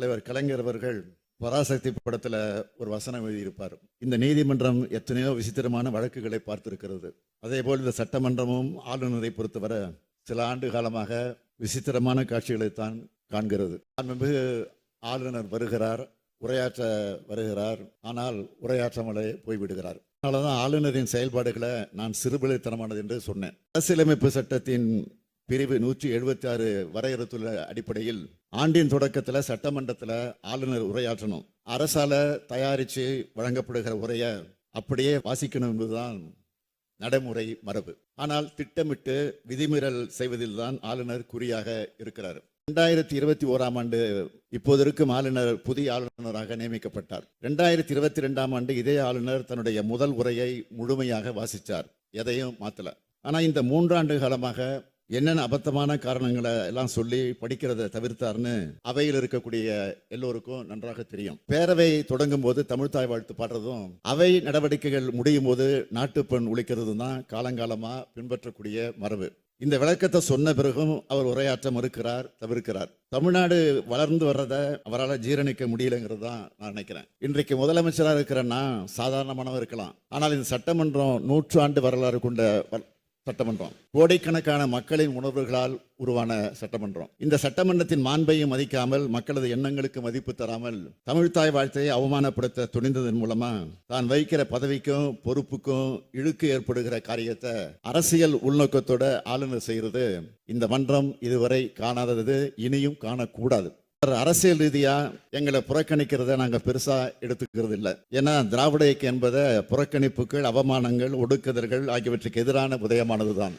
தலைவர் கலைஞர் அவர்கள் பராசக்தி படத்தில் ஒரு வசனம் எழுதியிருப்பார். இந்த நீதிமன்றம் எத்தனையோ விசித்திரமான வழக்குகளை பார்த்திருக்கிறது. அதே போல் இந்த சட்டமன்றமும் ஆளுநரை பொறுத்தவரை சில ஆண்டு காலமாக விசித்திரமான காட்சிகளைத்தான் காண்கிறது. மாண்புமிகு ஆளுநர் வருகிறார் உரையாற்ற வருகிறார். ஆனால் உரையாற்றாமலே போய்விடுகிறார். அதனாலதான் ஆளுநரின் செயல்பாடுகளை நான் சிறுபிழைத்தனமானது என்று சொன்னேன். அரசியலமைப்பு சட்டத்தின் பிரிவு நூற்றி எழுபத்தி ஆறு வரையறுத்துள்ள அடிப்படையில் ஆண்டின் தொடக்கத்தில் சட்டமன்றத்தில் ஆளுநர் உரையாற்றணும். அரசால் தயாரித்து வழங்கப்படுகிற உரையை அப்படியே வாசிக்கணும் என்பதுதான் நடைமுறை மரபு. ஆனால் திட்டமிட்டு விதிமீறல் செய்வதில் தான் ஆளுநர் குறியாக இருக்கிறார். ரெண்டாயிரத்தி இருபத்தி ஓராம் ஆண்டு இப்போது இருக்கும் ஆளுநர் புதிய ஆளுநராக நியமிக்கப்பட்டார். ரெண்டாயிரத்தி இருபத்தி ரெண்டாம் ஆண்டு இதே ஆளுநர் தன்னுடைய முதல் உரையை முழுமையாக வாசித்தார் எதையும் மாத்தல. ஆனால் இந்த மூன்றாண்டு காலமாக என்னென்ன அபத்தமான காரணங்களை எல்லாம் சொல்லி படிக்கிறத தவிர்த்தார்னு அவையில் இருக்கக்கூடிய எல்லோருக்கும் நன்றாக தெரியும். பேரவை தொடங்கும் போது தமிழ்தாய் வாழ்த்து பாடுறதும் அவை நடவடிக்கைகள் முடியும் போது நாட்டுப்பெண் ஒழிக்கிறதும் தான் காலங்காலமா பின்பற்றக்கூடிய மரபு. இந்த விளக்கத்தை சொன்ன பிறகும் அவர் உரையாற்ற மறுக்கிறார் தவிர்க்கிறார். தமிழ்நாடு வளர்ந்து வர்றதை அவரால் ஜீரணிக்க முடியலங்கிறது தான் நான் நினைக்கிறேன். இன்றைக்கு முதலமைச்சராக இருக்கிறேன்னா சாதாரணமானவர் இருக்கலாம். ஆனால் இந்த சட்டமன்றம் நூற்றாண்டு வரலாறு கொண்ட வ- சட்டமன்றம். கோடைக்கணக்கான மக்களின் உணர்வுகளால் உருவான சட்டமன்றம். இந்த சட்டமன்றத்தின் மாண்பையும் மதிக்காமல் மக்களது எண்ணங்களுக்கு மதிப்பு தராமல் தமிழ்த்தாய் வாழ்த்தையை அவமானப்படுத்த துணிந்ததன் மூலமா தான் வைக்கிற பதவிக்கும் பொறுப்புக்கும் இழுக்கு ஏற்படுகிற காரியத்தை அரசியல் உள்நோக்கத்தோட ஆளுநர் செய்கிறது. இந்த மன்றம் இதுவரை காணாதது இனியும் காணக்கூடாது. அரசியல் ரீதியா எங்களை புறக்கணிக்கிறத நாங்க பெருசா எடுத்துக்கிறது இல்லை. ஏன்னா திராவிட இயக்கம் என்பதை புறக்கணிப்புகள் அவமானங்கள் ஒடுக்குதல்கள் ஆகியவற்றுக்கு எதிரான உதயமானதுதான்.